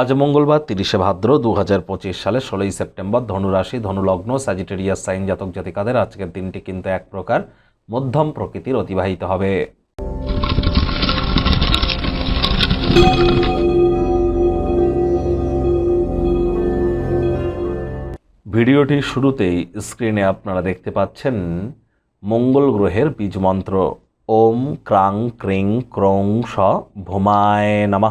আজ মঙ্গলবার, তিরিশে ভাদ্র দু হাজার পঁচিশ সালে ষোলোই সেপ্টেম্বর, ধনুরাশি, ধনুলগ্ন স্যাজিটেরিয়াস সাইন জাতক জাতিকাদের আজকের দিনটি কিন্তু এক প্রকার মধ্যম প্রকৃতির অতিবাহিত হবে। ভিডিওটির শুরুতেই স্ক্রিনে আপনারা দেখতে পাচ্ছেন মঙ্গল গ্রহের বীজ মন্ত্র। ওম ক্রাং ক্রিং ক্রং স ভোমায় নামা।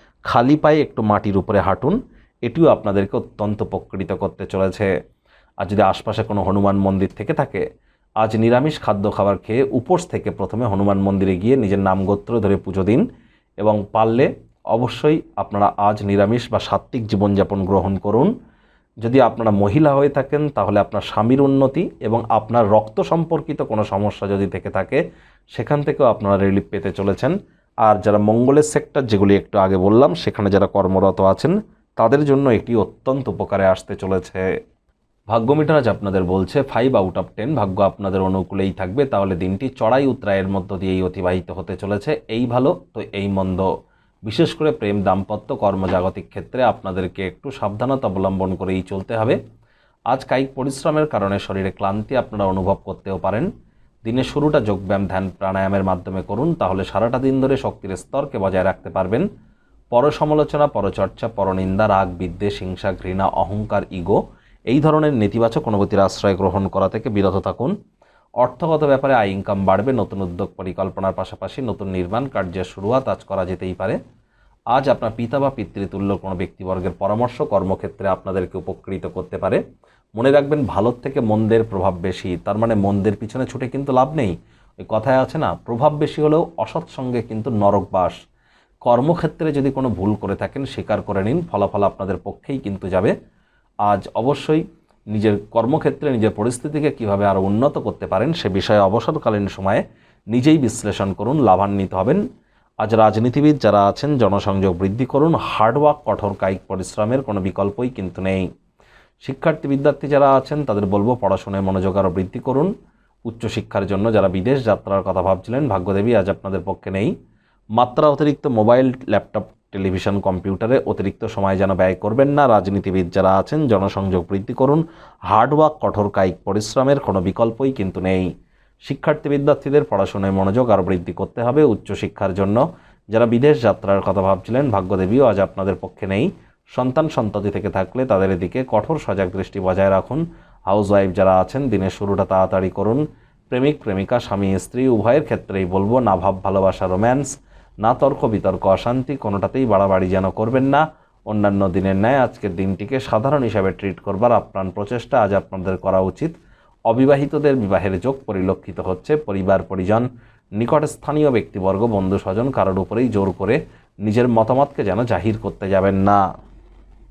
খালি পায়ে একটু মাটির উপরে হাঁটুন। এটিও আপনাদেরকে অত্যন্ত উপকৃত করতে চলেছে। আর যদি আশপাশে কোনো হনুমান মন্দির থেকে থাকে, আজ নিরামিষ খাদ্য খাবার খেয়ে উপোস থেকে প্রথমে হনুমান মন্দিরে গিয়ে নিজের নাম গোত্র ধরে পুজো দিন এবং পারলে অবশ্যই আপনারা আজ নিরামিষ বা সাত্ত্বিক জীবনযাপন গ্রহণ করুন। যদি আপনারা মহিলা হয়ে থাকেন, তাহলে আপনার স্বামীর উন্নতি এবং আপনার রক্ত সম্পর্কিত কোনো সমস্যা যদি থেকে থাকে, সেখান থেকেও আপনারা রিলিফ পেতে চলেছেন। আর যারা মঙ্গলের সেক্টর যেগুলি একটু আগে বললাম, সেখানে যারা কর্মরত আছেন, তাদের জন্য এটি অত্যন্ত উপকারে আসতে চলেছে। ভাগ্য মিটার আজ আপনাদের বলছে ফাইভ আউট অফ টেন ভাগ্য আপনাদের অনুকূলেই থাকবে। তাহলে দিনটি চড়াই উত্তরায়ের মধ্য দিয়েই অতিবাহিত হতে চলেছে। এই ভালো, তো এই মন্দ। বিশেষ করে প্রেম, দাম্পত্য, কর্মজাগতিক ক্ষেত্রে আপনাদেরকে একটু সাবধানতা অবলম্বন করেই চলতে হবে। আজ কায়িক পরিশ্রমের কারণে শরীরে ক্লান্তি আপনারা অনুভব করতেও পারেন। দিনের শুরুটা যোগব্যায়াম, ধ্যান, প্রাণায়ামের মাধ্যমে করুন, তাহলে সারাটা দিন ধরে শক্তির স্তরকে বজায় রাখতে পারবেন। পর সমালোচনা পরচর্চা, পরনিন্দা, রাগ, বিদ্বেষ, হিংসা, ঘৃণা, অহংকার, ইগো, এই ধরনের নেতিবাচক অনুভূতির আশ্রয় গ্রহণ করা থেকে বিরত থাকুন। অর্থগত ব্যাপারে আয় ইনকাম বাড়বে, নতুন উদ্যোগ পরিকল্পনার পাশাপাশি নতুন নির্মাণ কার্যের শুরুয়াত আজ করা যেতেই পারে। আজ আপনার পিতা বা পিতৃতুল্য কোনো ব্যক্তিবর্গের পরামর্শ কর্মক্ষেত্রে আপনাদেরকে উপকৃত করতে পারে। মনে রাখবেন, ভালোর থেকে মন্দের প্রভাব বেশি, তার মানে মন্দের পিছনে ছুটে কিন্তু লাভ নেই। ওই কথায় আছে না, প্রভাব বেশি হলেও অসৎ সঙ্গে কিন্তু নরক বাস। কর্মক্ষেত্রে যদি কোনো ভুল করে থাকেন, স্বীকার করে নিন, ফলাফল আপনাদের পক্ষেই কিন্তু যাবে। আজ অবশ্যই নিজের কর্মক্ষেত্রে নিজের পরিস্থিতিকে কীভাবে আরও উন্নত করতে পারেন, সে বিষয়ে অবসরকালীন সময়ে নিজেই বিশ্লেষণ করুন, লাভান্বিত হবেন। আজ রাজনীতিবিদ যারা আছেন, জনসংযোগ বৃদ্ধি করুন হার্ডওয়ার্ক কঠোর কায়িক পরিশ্রমের কোনো বিকল্পই কিন্তু নেই। শিক্ষার্থী বিদ্যার্থী যারা আছেন, তাদের বলব পড়াশোনায় মনোযোগ আরও বৃদ্ধি করুন। উচ্চশিক্ষার জন্য যারা বিদেশ যাত্রার কথা ভাবছিলেন, ভাগ্যদেবী আজ আপনাদের পক্ষে নেই। মাত্রা অতিরিক্ত মোবাইল, ল্যাপটপ, টেলিভিশন, কম্পিউটারে অতিরিক্ত সময় যেন ব্যয় করবেন না। রাজনীতিবিদ যারা আছেন, জনসংযোগ বৃদ্ধি করুন। হার্ডওয়ার্ক কঠোর কায়িক পরিশ্রমের কোনো বিকল্পই কিন্তু নেই। শিক্ষার্থী বিদ্যার্থীদের পড়াশোনায় মনোযোগ আরও বৃদ্ধি করতে হবে উচ্চশিক্ষার জন্য। যারা বিদেশ যাত্রার কথা ভাবছিলেন, ভাগ্যদেবীও আজ আপনাদের পক্ষে নেই। সন্তান সন্ততি থেকে থাকলে তাদের এদিকে কঠোর সজাগ দৃষ্টি বজায় রাখুন। হাউস ওয়াইফ যারা আছেন, দিনের শুরুটা তাড়াতাড়ি করুন। প্রেমিক, প্রেমিকা, স্বামী, স্ত্রী, উভয়ের ক্ষেত্রেই বলব, না ভাব, ভালোবাসা, রোম্যান্স, না তর্ক, বিতর্ক, অশান্তি, কোনোটাতেই বাড়াবাড়ি যেন করবেন না। অন্যান্য দিনের ন্যায় আজকের দিনটিকে সাধারণ হিসাবে ট্রিট করবার আপ্রাণ প্রচেষ্টা আজ আপনাদের করা উচিত। অবিবাহিতদের বিবাহের যোগ পরিলক্ষিত হচ্ছে পরিবার, পরিজন, নিকট স্থানীয় ব্যক্তিবর্গ বন্ধু স্বজন কারোর উপরেই জোর করে নিজের মতামতকে যেন জাহির করতে যাবেন না।